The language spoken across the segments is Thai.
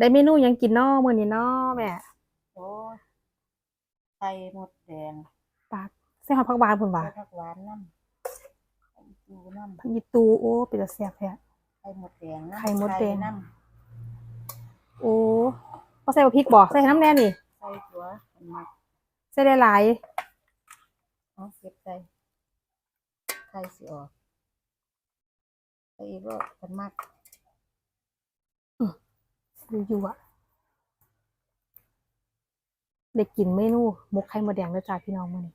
ได้เมนูหยังกินน้อมื้อนี้น้อแม่โอ้ยไข่หมดแดงปากใส่หอมผักหวานพุ่นว่าไข่ผักหวานน้ำไข่จูน้ำผักยีตูโอ้เป็นตาแซ่บแท้ ไข่หมดแดงน้ำไข่มดแดง น้โอ้บ่ใส่บ่พริกบ่ใส่น้ำแน่นี่ำไข่ตัวมันมักใส่ได้หลายเอาเก็บใจไข่สิออกไข่อีกรอบมันมัก อยู่ๆอะได้กินเมนูหมกไข่มดแดงแล้วจ้าพี่น้องมื้อนี้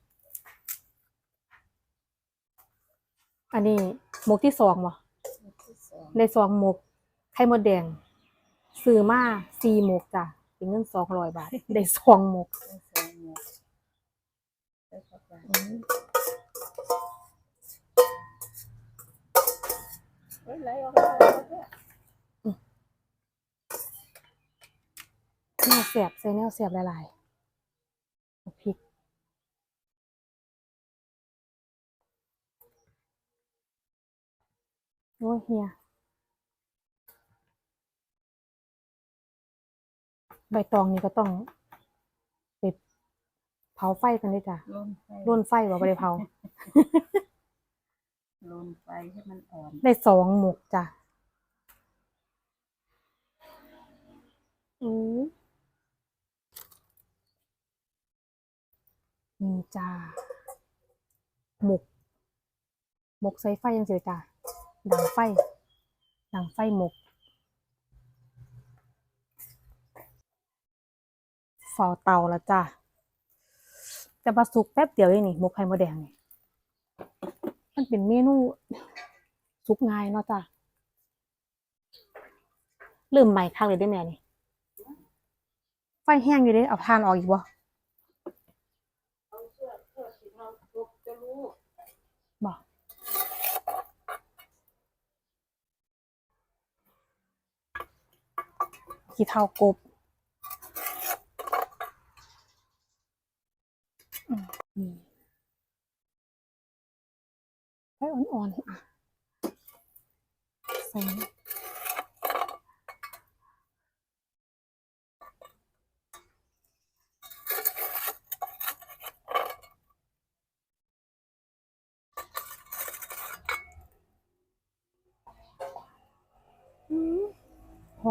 อันนี้หมกที่สองบ่ลูกที่สองในซองหมกไข่มดแดงซื้อมาสี่หมกจ้ะเป็นเงินสองร้อยบาท ได้ซองหมกไข่สองหมดไข่ผัก แนวแสบใส่แนวแสบหลายๆเอาพริกโอ้ยเฮียใบตองนี่ก็ต้องไปเผาไฟกันด้วยจ้ะลนไฟร่นไฟว่าไม่ได้เผาลนไฟให้มันอ่อนได้สองหมกจ้ะอือ นี่จ้าหมก หมกใส่ไฟยังเสียจ้าดังไฟ ดังไฟหมกฝอเตาแล้วจ้าจะมาสุกแป๊บเดียวเองนี่หมกไข่มดแดงนี่มันเป็นเมนูซุปง่ายเนาะจ้ะลืมใหม่คักเลยได้แม่นี่ ไฟแห้งอยู่ด้เอาทานออกอีกบ่ บอกขี้เท่ากบอืมนี่ไปอ่อนๆอะใส่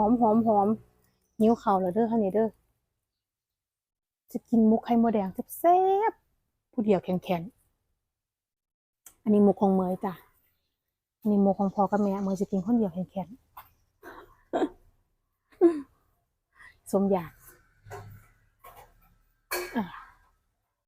อมหอมหอมนิ้วเข่าวแล้วเด้อค่ะนี่เด้อจะกินมุกไข่มดแดงแซ่บๆผู้เดียวแข็งๆอันนี้มุกของเมยจ้ะอันนี้มุกของพ่อกับแม่เมยจะกินคนเดียวแข็งๆสมอยาก